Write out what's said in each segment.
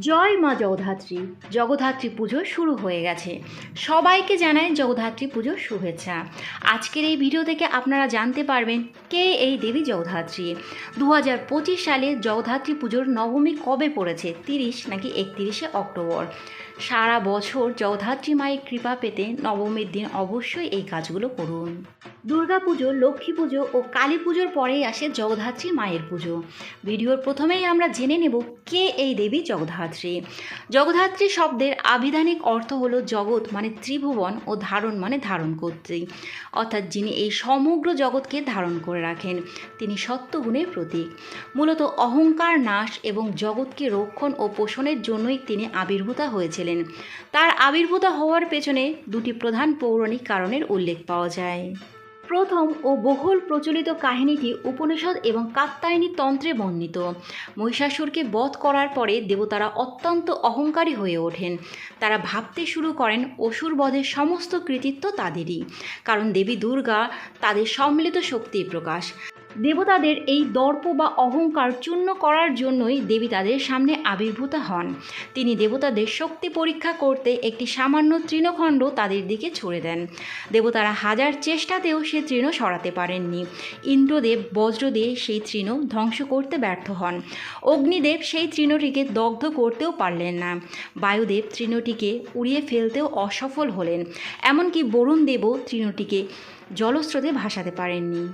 জয় মা জগধাত্রী। জগধাত্রী পুজো শুরু হয়ে গেছে। সবাইকে জানাই জগধাত্রী পুজো শুভেচ্ছা। আজকের এই ভিডিও থেকে আপনারা জানতে পারবেন কে এই দেবী জগধাত্রী। দু হাজার পঁচিশ সালে জগধাত্রী পুজোর নবমী কবে পড়েছে? তিরিশ নাকি একত্রিশে অক্টোবর? সারা বছর জগদ্ধাত্রী মায়ের কৃপা পেতে নবমীর দিন অবশ্যই এই কাজগুলো করুন। দুর্গা পুজো, লক্ষ্মী পুজো ও কালী পুজোর পরেই আসে জগদ্ধাত্রী মায়ের পুজো। ভিডিওর প্রথমেই আমরা জেনে নেব কে এই দেবী জগদ্ধাত্রী। জগদ্ধাত্রী শব্দের আবিধানিক অর্থ হলো জগৎ মানে ত্রিভুবন ও ধারণ মানে ধারণ করতে অর্থাৎ যিনি এই সমগ্র জগৎকে ধারণ করে রাখেন, তিনি সত্যগুণের প্রতীক। মূলত অহংকার, নাশ এবং জগৎকে রক্ষণ ও পোষণের জন্যই তিনি আবির্ভূতা হয়েছিলেন। তার আবির্ভূতা হওয়ার পেছনে দুটি প্রধান পৌরাণিক কারণের উল্লেখ পাওয়া যায়। প্রথম ও বহুল প্রচলিত কাহিনীটি উপনিষদ এবং কাত্তায়নী তন্ত্রে বর্ণিত। মহিষাসুরকে বধ করার পরে দেবতারা অত্যন্ত অহংকারী হয়ে ওঠেন। তারা ভাবতে শুরু করেন, অসুর বধের সমস্ত কৃতিত্ব তাদেরই। কারণ দেবী দুর্গা তাদের সম্মিলিত শক্তির প্রকাশ। দেবতাদের এই দর্প বা অহংকার চূর্ণ করার জন্যই দেবী তাদের সামনে আবির্ভূত হন। তিনি দেবতাদের শক্তি পরীক্ষা করতে একটি সামান্য তৃণখণ্ড তাদের দিকে ছুড়ে দেন। দেবতারা হাজার চেষ্টাতেও সে তৃণ সরাতে পারেননি। ইন্দ্রদেব বজ্র দিয়ে সেই তৃণ ধ্বংস করতে ব্যর্থ হন। অগ্নিদেব সেই তৃণটিকে দগ্ধ করতেও পারলেন না। বায়ুদেব তৃণটিকে উড়িয়ে ফেলতেও অসফল হলেন। এমনকি বরুণ দেবও তৃণটিকে জলস্রোতে ভাসাতে পারেননি।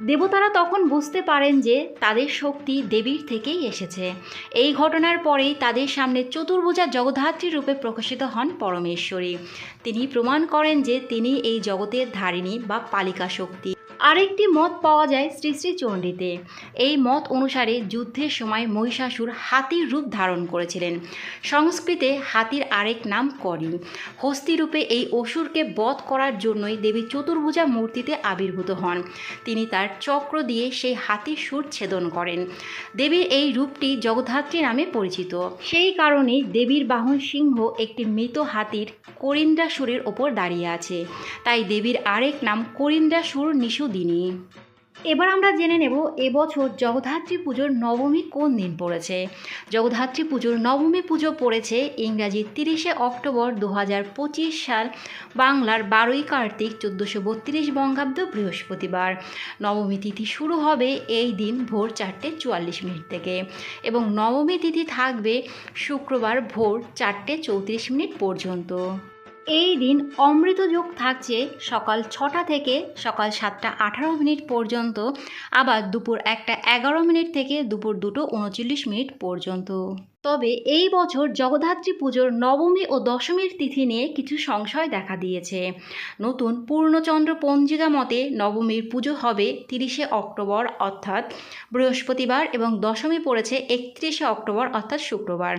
দেবতারা তখন বুঝতে পারেন যে তাদের শক্তি দেবীর থেকেই এসেছে। এই ঘটনার পরেই তাদের সামনে চতুর্ভুজা জগদ্ধাত্রী রূপে প্রকাশিত হন পরমেশ্বরী। তিনি প্রমাণ করেন যে তিনি এই জগতের ধারিণী বা পালিকা শক্তি। আরেকটি মত পাওয়া যায় শ্রী শ্রী চণ্ডীতে। এই মত অনুসারে যুদ্ধের সময় মহিষাসুর হাতির রূপ ধারণ করেছিলেন। সংস্কৃতে হাতির আরেক নাম করি। হস্তিরূপে এই অসুরকে বধ করার জন্যই দেবী চতুর্ভুজা মূর্তিতে আবির্ভূত হন। তিনি তার চক্র দিয়ে সেই হাতির সুর ছেদন করেন। দেবীর এই রূপটি জগদ্ধাত্রী নামে পরিচিত। সেই কারণে দেবীর বাহন সিংহ একটি মৃত হাতির করিন্দ্রাসুরের ওপর দাঁড়িয়ে আছে। তাই দেবীর আরেক নাম করিন্দাসুর নিশুদিনী এবার আমরা জেনে নেব এবছর জগদ্ধাত্রী পুজোর নবমী কোন দিন পড়েছে। জগদ্ধাত্রী পুজোর নবমী পুজো পড়েছে ইংরাজি তিরিশে অক্টোবর দু হাজার পঁচিশ সাল, বাংলার বারোই কার্তিক চোদ্দোশো বত্রিশ বঙ্গাব্দ বৃহস্পতিবার। নবমী তিথি শুরু হবে এই দিন ভোর চারটে চুয়াল্লিশ মিনিট থেকে এবং নবমী তিথি থাকবে শুক্রবার ভোর চারটে চৌত্রিশ মিনিট পর্যন্ত। এই দিন অমৃত যোগ থাকছে সকাল ছটা থেকে সকাল সাতটা আঠারো মিনিট পর্যন্ত, আবার দুপুর একটা এগারো মিনিট থেকে দুপুর দুটো উনচল্লিশ মিনিট পর্যন্ত। তবে এই বছর জগদ্ধাত্রী পুজোর নবমী ও দশমীর তিথি নিয়ে কিছু সংশয় দেখা দিয়েছে। নতুন পূর্ণচন্দ্র পঞ্জিকা মতে নবমীর পুজো হবে তিরিশে অক্টোবর, অর্থাৎ বৃহস্পতিবার এবং দশমী পড়েছে একত্রিশে অক্টোবর, অর্থাৎ শুক্রবার।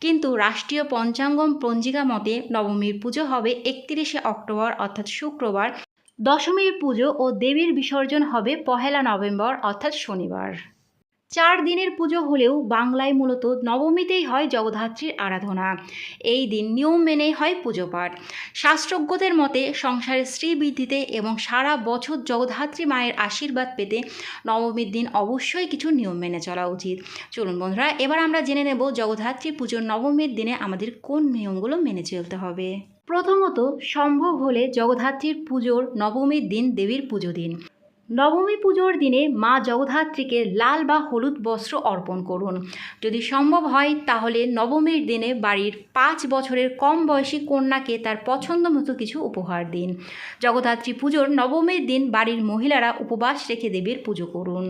কিন্তু রাষ্ট্রীয় পঞ্চাঙ্গম পঞ্জিকা মতে নবমীর পুজো হবে একত্রিশে অক্টোবর, অর্থাৎ শুক্রবার। দশমীর পুজো ও দেবীর বিসর্জন হবে পহেলা নভেম্বর, অর্থাৎ শনিবার। চার দিনের পুজো হলেও বাংলায় মূলত নবমীতেই হয় জগদ্ধাত্রীর আরাধনা। এই দিন নিয়ম মেনেই হয় পুজো পাঠ শাস্ত্রজ্ঞদের মতে, সংসারের শ্রীবৃদ্ধিতে এবং সারা বছর জগদ্ধাত্রী মায়ের আশীর্বাদ পেতে নবমীর দিন অবশ্যই কিছু নিয়ম মেনে চলা উচিত। চলুন বন্ধুরা, এবার আমরা জেনে নেব জগদ্ধাত্রী পুজোর নবমীর দিনে আমাদের কোন নিয়মগুলো মেনে চলতে হবে। প্রথমত, সম্ভব হলে জগদ্ধাত্রীর পুজোর নবমীর দিন দেবীর পুজো দিন। নবমী পুজোর দিনে মা জগদ্ধাত্রীকে লাল বা হলুদ বস্ত্র অর্পণ করুন। যদি সম্ভব হয়, তাহলে নবমীর দিনে বাড়ির পাঁচ বছরের কম বয়সী কন্যাকে তার পছন্দ মতো কিছু উপহার দিন। জগদ্ধাত্রী পুজোর নবমীর দিন বাড়ির মহিলারা উপবাস রেখে দেবীর পুজো করুন।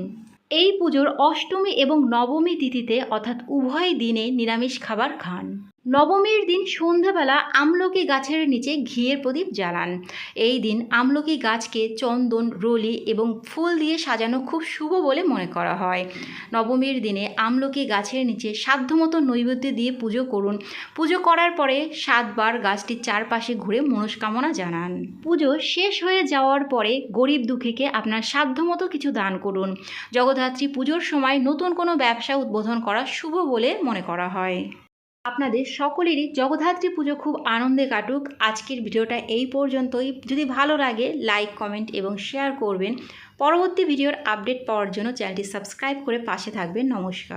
এই পুজোর অষ্টমী এবং নবমী তিথিতে অর্থাৎ উভয় দিনে নিরামিষ খাবার খান। নবমীর দিন সন্ধ্যাবেলা আমলকি গাছের নিচে ঘিয়ের প্রদীপ জ্বালান। এই দিন আমলকি গাছকে চন্দন, রলি এবং ফুল দিয়ে সাজানো খুব শুভ বলে মনে করা হয়। নবমীর দিনে আমলকি গাছের নিচে সাধ্যমতো নৈবেদ্য দিয়ে পুজো করুন। পুজো করার পরে সাতবার গাছটির চারপাশে ঘুরে মনস্কামনা জানান। পুজো শেষ হয়ে যাওয়ার পরে গরিব দুঃখীকে আপনার সাধ্যমতো কিছু দান করুন। জগদ্ধাত্রী পুজোর সময় নতুন কোনো ব্যবসা উদ্বোধন করা শুভ বলে মনে করা হয়। আপনাদের সকলেরই জগদ্ধাত্রী পুজো খুব আনন্দে কাটুক। আজকের ভিডিওটা এই পর্যন্তই। যদি ভালো লাগে লাইক কমেন্ট এবং শেয়ার করবেন। পরবর্তী ভিডিওর আপডেট পাওয়ার জন্য চ্যানেলটি সাবস্ক্রাইব করে পাশে থাকবেন। নমস্কার।